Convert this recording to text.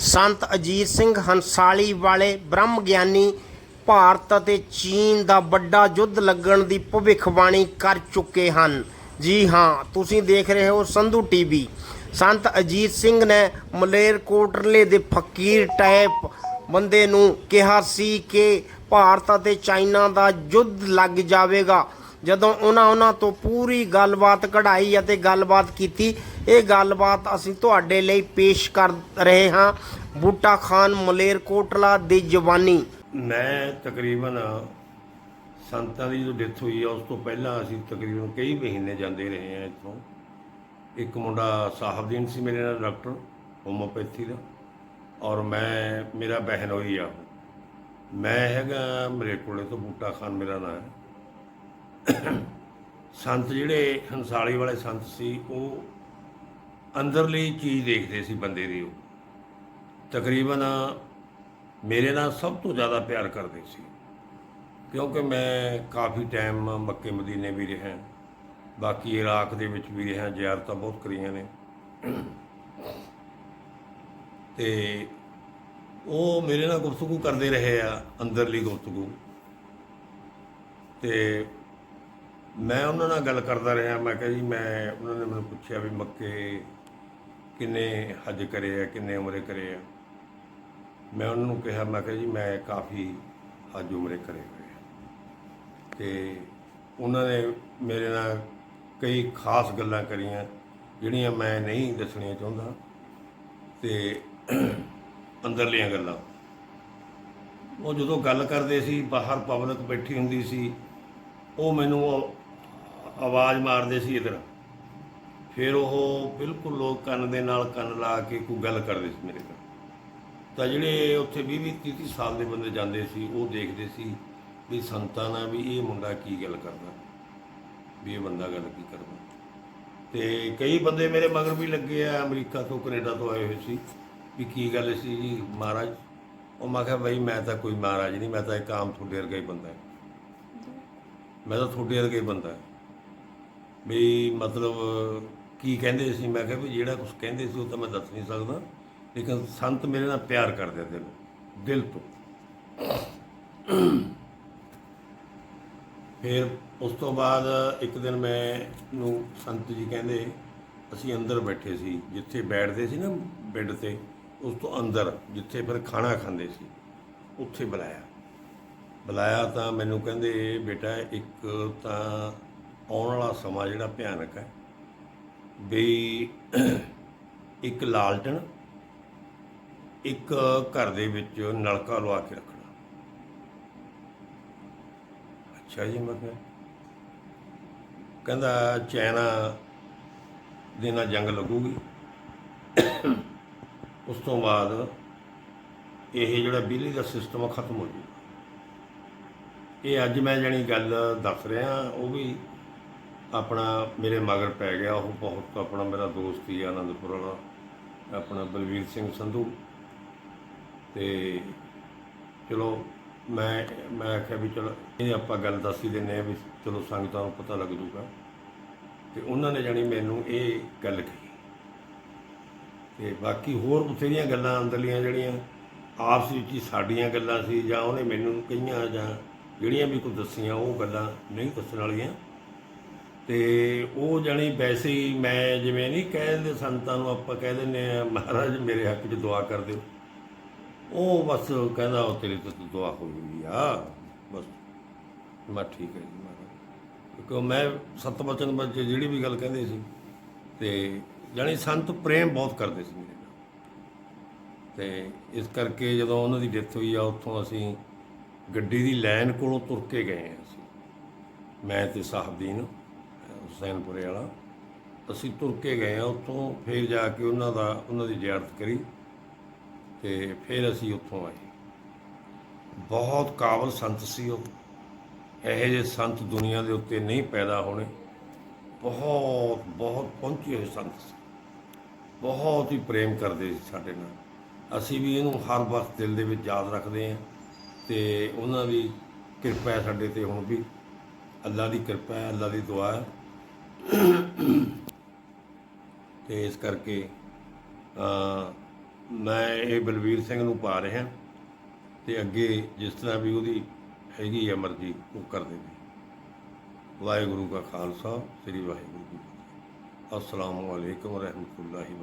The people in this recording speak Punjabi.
ਸੰਤ ਅਜੀਤ ਸਿੰਘ ਹੰਸਾਲੀ ਵਾਲੇ ਬ੍ਰਹਮ ਗਿਆਨੀ ਭਾਰਤ ਅਤੇ ਚੀਨ ਦਾ ਵੱਡਾ ਯੁੱਧ ਲੱਗਣ ਦੀ ਭਵਿੱਖਬਾਣੀ ਕਰ ਚੁੱਕੇ ਹਨ। ਜੀ ਹਾਂ, ਤੁਸੀਂ ਦੇਖ ਰਹੇ ਹੋ ਸੰਧੂ ਟੀਵੀ। ਸੰਤ ਅਜੀਤ ਸਿੰਘ ਨੇ ਮਲੇਰਕੋਟਲੇ ਦੇ ਫਕੀਰ ਟਾਈਪ ਬੰਦੇ ਨੂੰ ਕਿਹਾ ਸੀ ਕਿ ਭਾਰਤ ਅਤੇ ਚਾਈਨਾ ਦਾ ਯੁੱਧ ਲੱਗ ਜਾਵੇਗਾ। ਜਦੋਂ ਉਹਨਾਂ ਉਹਨਾਂ ਤੋਂ ਪੂਰੀ ਗੱਲਬਾਤ ਕਢਾਈ ਅਤੇ ਗੱਲਬਾਤ ਕੀਤੀ ਇਹ ਗੱਲਬਾਤ ਅਸੀਂ ਤੁਹਾਡੇ ਲਈ ਪੇਸ਼ ਕਰ ਰਹੇ ਹਾਂ। ਬੂਟਾ ਖਾਨ ਮਲੇਰਕੋਟਲਾ ਦੀ ਜਵਾਨੀ। ਮੈਂ ਤਕਰੀਬਨ ਸੰਤਾਂ ਦੀ ਜੋ ਡੈਥ ਹੋਈ ਆ, ਉਸ ਤੋਂ ਪਹਿਲਾਂ ਅਸੀਂ ਤਕਰੀਬਨ ਕਈ ਮਹੀਨੇ ਜਾਂਦੇ ਰਹੇ ਆ ਇੱਥੋਂ। ਇੱਕ ਮੁੰਡਾ ਸਾਹਿਬਦੀਨ ਸੀ ਮੇਰੇ ਨਾਲ, ਡਾਕਟਰ ਹੋਮੋਪੈਥੀ ਦਾ। ਔਰ ਮੈਂ, ਮੇਰਾ ਬਹਿਨ ਹੋਈ ਆ। ਮੈਂ ਹੈਗਾ ਮੇਰੇ ਕੋਲੇ ਤੋਂ, ਬੂਟਾ ਖਾਨ ਮੇਰਾ ਨਾਮ ਹੈ। ਸੰਤ ਜਿਹੜੇ ਹੰਸਾਲੀ ਵਾਲੇ ਸੰਤ ਸੀ, ਉਹ ਅੰਦਰਲੀ ਚੀਜ਼ ਦੇਖਦੇ ਸੀ ਬੰਦੇ ਦੀ ਉਹ। ਤਕਰੀਬਨ ਮੇਰੇ ਨਾਲ ਸਭ ਤੋਂ ਜ਼ਿਆਦਾ ਪਿਆਰ ਕਰਦੇ ਸੀ। ਕਿਉਂਕਿ ਮੈਂ ਕਾਫੀ ਟਾਈਮ ਮੱਕੇ ਮਦੀਨੇ ਵੀ ਰਿਹਾ। ਬਾਕੀ ਇਰਾਕ ਦੇ ਵਿੱਚ ਵੀ ਰਿਹਾ ਜ਼ਿਆਰਤਾਂ ਬਹੁਤ ਕਰੀਆਂ ਨੇ। ਤੇ ਉਹ ਮੇਰੇ ਨਾਲ ਗੁਫ਼ਤਗੂ ਕਰਦੇ ਰਹੇ ਆ, ਅੰਦਰਲੀ ਗੁਫ਼ਤਗੂ। ਤੇ ਮੈਂ ਉਹਨਾਂ ਨਾਲ ਗੱਲ ਕਰਦਾ ਰਿਹਾ, ਮੈਂ ਕਿਹਾ ਜੀ, ਮੈਂ ਉਹਨਾਂ ਨੇ ਮੈਨੂੰ ਪੁੱਛਿਆ ਵੀ ਮੱਕੇ ਕਿੰਨੇ ਹਜ ਕਰੇ ਆ, ਕਿੰਨੇ ਉਮਰੇ ਕਰੇ ਆ। ਮੈਂ ਉਹਨਾਂ ਨੂੰ ਕਿਹਾ, ਮੈਂ ਕਿਹਾ ਜੀ, ਮੈਂ ਕਾਫੀ ਹਜ ਉਮਰੇ ਕਰੇ ਹੋਏ ਆ। ਤੇ ਉਹਨਾਂ ਨੇ ਮੇਰੇ ਨਾਲ ਕਈ ਖਾਸ ਗੱਲਾਂ ਕਰੀਆਂ, ਜਿਹੜੀਆਂ ਮੈਂ ਨਹੀਂ ਦੱਸਣੀਆਂ ਚਾਹੁੰਦਾ। ਤੇ ਅੰਦਰਲੀਆਂ ਗੱਲਾਂ। ਉਹ ਜਦੋਂ ਗੱਲ ਕਰਦੇ ਸੀ, ਬਾਹਰ ਪਬਲਿਕ ਬੈਠੀ ਹੁੰਦੀ ਸੀ, ਉਹ ਮੈਨੂੰ ਆਵਾਜ਼ ਮਾਰਦੇ ਸੀ ਇਧਰ। ਫਿਰ ਉਹ ਬਿਲਕੁਲ ਲੋਕ ਕੰਨ ਦੇ ਨਾਲ ਕੰਨ ਲਾ ਕੇ ਕੋਈ ਗੱਲ ਕਰਦੇ ਸੀ ਮੇਰੇ ਨਾਲ ਤਾਂ ਜਿਹੜੇ ਉੱਥੇ 20 20 30 30 ਸਾਲ ਦੇ ਬੰਦੇ ਜਾਂਦੇ ਸੀ, ਉਹ ਦੇਖਦੇ ਸੀ ਵੀ ਸੰਤਾਂ ਨਾਲ ਵੀ ਇਹ ਮੁੰਡਾ ਕੀ ਗੱਲ ਕਰਦਾ, ਵੀ ਇਹ ਬੰਦਾ ਗੱਲ ਕੀ ਕਰਦਾ। ਤੇ ਕਈ ਬੰਦੇ ਮੇਰੇ ਮਗਰ ਵੀ ਲੱਗੇ ਆ, ਅਮਰੀਕਾ ਤੋਂ, ਕੈਨੇਡਾ ਤੋਂ ਆਏ ਹੋਏ ਸੀ, ਵੀ ਕੀ ਗੱਲ ਸੀ ਜੀ ਮਹਾਰਾਜ? ਉਹ ਮੈਂ ਕਿਹਾ, ਬਈ ਮੈਂ ਤਾਂ ਕੋਈ ਮਹਾਰਾਜ ਨਹੀਂ, ਮੈਂ ਤਾਂ ਇੱਕ ਆਮ ਤੁਹਾਡੇ ਵਰਗਾ ਹੀ ਬੰਦਾ ਹਾਂ। ਮੈਂ ਤਾਂ ਤੁਹਾਡੇ ਵਰਗਾ ਹੀ ਬੰਦਾ ਹਾਂ। ਵੀ ਮਤਲਬ ਕੀ ਕਹਿੰਦੇ ਸੀ? ਮੈਂ ਕਿਹਾ ਵੀ ਜਿਹੜਾ ਕੁਝ ਕਹਿੰਦੇ ਸੀ ਉਹ ਤਾਂ ਮੈਂ ਦੱਸ ਨਹੀਂ ਸਕਦਾ। ਲੇਕਿਨ ਸੰਤ ਮੇਰੇ ਨਾਲ ਪਿਆਰ ਕਰਦੇ ਆ ਦਿਲ ਦਿਲ ਤੋਂ। ਫਿਰ ਉਸ ਤੋਂ ਬਾਅਦ ਇੱਕ ਦਿਨ ਮੈਂ ਨੂੰ ਸੰਤ ਜੀ ਕਹਿੰਦੇ, ਅਸੀਂ ਅੰਦਰ ਬੈਠੇ ਸੀ, ਜਿੱਥੇ ਬੈਠਦੇ ਸੀ ਨਾ ਬੈੱਡ ਤੇ, ਉਸ ਤੋਂ ਅੰਦਰ, ਜਿੱਥੇ ਫਿਰ ਖਾਣਾ ਖਾਂਦੇ ਸੀ, ਉੱਥੇ ਬੁਲਾਇਆ। ਬੁਲਾਇਆ ਤਾਂ ਮੈਨੂੰ ਕਹਿੰਦੇ, ਬੇਟਾ ਇੱਕ ਤਾਂ ਆਉਣ ਵਾਲਾ ਸਮਾਂ ਜਿਹੜਾ ਭਿਆਨਕ ਹੈ ਵੀ ਇੱਕ ਲਾਲਟਣ, ਇੱਕ ਘਰ ਦੇ ਵਿੱਚ ਨਲਕਾ ਲਵਾ ਕੇ ਰੱਖਣਾ। ਅੱਛਾ ਜੀ ਮੈਂ ਕਿਹਾ। ਕਹਿੰਦਾ ਚਾਈਨਾ ਦੇ ਨਾਲ ਜੰਗ ਲੱਗੂਗੀ। ਉਸ ਤੋਂ ਬਾਅਦ ਇਹ ਜਿਹੜਾ ਬਿਜਲੀ ਦਾ ਸਿਸਟਮ ਆ, ਖਤਮ ਹੋ ਜੂਗਾ ਇਹ ਅੱਜ ਮੈਂ ਜਾਣੀ ਗੱਲ ਦੱਸ ਰਿਹਾ, ਉਹ ਵੀ ਆਪਣਾ ਮੇਰੇ ਮਗਰ ਪੈ ਗਿਆ, ਉਹ ਬਹੁਤ ਆਪਣਾ ਮੇਰਾ ਦੋਸਤ ਹੀ ਆਨੰਦਪੁਰ ਵਾਲਾ, ਆਪਣਾ ਬਲਵੀਰ ਸਿੰਘ ਸੰਧੂ। ਤੇ ਚਲੋ ਮੈਂ ਮੈਂ ਆਖਿਆ ਵੀ ਚਲੋ ਇਹ ਆਪਾਂ ਗੱਲ ਦੱਸ ਹੀ ਦਿੰਨੇ ਆ ਵੀ ਚਲੋ ਸੰਗਤਾਂ ਨੂੰ ਪਤਾ ਲੱਗ ਜੂਗਾ। ਤੇ ਉਹਨਾਂ ਨੇ ਜਾਣੀ ਮੈਨੂੰ ਇਹ ਗੱਲ ਕਹੀ। ਤੇ ਬਾਕੀ ਹੋਰ ਬਥੇਰੀਆਂ ਗੱਲਾਂ ਅੰਦਰਲੀਆਂ ਜਿਹੜੀਆਂ ਆਪਸ ਵਿੱਚ ਹੀ ਸਾਡੀਆਂ ਗੱਲਾਂ ਸੀ ਜਾਂ ਉਹਨੇ ਮੈਨੂੰ ਕਹੀਆਂ ਜਾਂ ਜਿਹੜੀਆਂ ਵੀ ਕੋਈ ਦੱਸੀਆਂ ਉਹ ਗੱਲਾਂ ਨਹੀਂ ਦੱਸਣ ਵਾਲੀਆਂ। ਤੇ ਉਹ ਜਾਣੀ ਵੈਸੇ ਹੀ ਮੈਂ ਜਿਵੇਂ ਨਹੀਂ ਕਹਿ ਦਿੰਦੇ ਸੰਤਾਂ ਨੂੰ, ਆਪਾਂ ਕਹਿ ਦਿੰਦੇ ਆ ਮਹਾਰਾਜ ਮੇਰੇ ਹੱਕ 'ਚ ਦੁਆ ਕਰ ਦਿਓ। ਉਹ ਬਸ ਕਹਿੰਦਾ, ਉਹ ਤੇਰੇ ਤਾਂ ਦੁਆ ਹੋ ਗਈ ਆ। ਬਸ। ਮੈਂ ਠੀਕ ਹੈ ਜੀ ਮਹਾਰਾਜ। ਕਿਉਂਕਿ ਮੈਂ ਸਤ ਬਚਨ ਵਿੱਚ ਜਿਹੜੀ ਵੀ ਗੱਲ ਕਹਿੰਦੇ ਸੀ, ਤੇ ਜਾਣੀ ਸੰਤ ਪ੍ਰੇਮ ਬਹੁਤ ਕਰਦੇ ਸੀ ਮੇਰੇ ਨਾਲ। ਤੇ ਇਸ ਕਰਕੇ ਜਦੋਂ ਉਹਨਾਂ ਦੀ ਡੈਥ ਹੋਈ ਆ, ਉੱਥੋਂ ਅਸੀਂ ਗੱਡੀ ਦੀ ਲਾਈਨ ਕੋਲੋਂ ਤੁਰ ਕੇ ਗਏ ਆ ਅਸੀਂ। ਮੈਂ ਤੇ ਸਾਹਿਬਦੀਨ। ਹੁਸੈਨਪੁਰੇ ਵਾਲਾ। ਅਸੀਂ ਤੁਰ ਕੇ ਗਏ ਆ ਉੱਥੋਂ, ਫਿਰ ਜਾ ਕੇ ਉਹਨਾਂ ਦਾ, ਉਹਨਾਂ ਦੀ ਜ਼ਿਆਰਤ ਕਰੀ ਤੇ ਫਿਰ ਅਸੀਂ ਉੱਥੋਂ ਆਏ। ਬਹੁਤ ਕਾਬਲ ਸੰਤ ਸੀ ਉਹ। ਇਹੋ ਜਿਹੇ ਸੰਤ ਦੁਨੀਆ ਦੇ ਉੱਤੇ ਨਹੀਂ ਪੈਦਾ ਹੋਣੇ। ਬਹੁਤ ਬਹੁਤ ਪਹੁੰਚੇ ਹੋਏ ਸੰਤ ਸੀ। ਬਹੁਤ ਹੀ ਪ੍ਰੇਮ ਕਰਦੇ ਸੀ ਸਾਡੇ ਨਾਲ। ਅਸੀਂ ਵੀ ਇਹਨੂੰ ਹਰ ਵਕਤ ਦਿਲ ਦੇ ਵਿੱਚ ਯਾਦ ਰੱਖਦੇ ਹਾਂ ਤੇ ਉਹਨਾਂ ਦੀ ਕਿਰਪਾ ਸਾਡੇ ਤੇ ਹੁਣ ਵੀ। ਅੱਲਾ ਦੀ ਕਿਰਪਾ ਹੈ ਅੱਲਾ ਦੀ ਦੁਆ ਹੈ। ਤੇ ਇਸ ਕਰਕੇ ਮੈਂ ਇਹ ਬਲਵੀਰ ਸਿੰਘ ਨੂੰ ਪਾ ਰਿਹਾ ਤੇ ਅੱਗੇ ਜਿਸ ਤਰ੍ਹਾਂ ਵੀ ਉਹਦੀ ਹੈਗੀ ਹੈ ਮਰਜ਼ੀ, ਉਹ ਕਰ ਦੇਵੇ। ਵਾਹਿਗੁਰੂ ਕਾ ਖਾਲਸਾ, ਸ੍ਰੀ ਵਾਹਿਗੁਰੂ ਜੀ ਕੀ ਫਤਿਹ। ਅਸਲਾਮੁ ਅਲੈਕੁਮ ਰਹਿਮਤੁਲਾਹਿ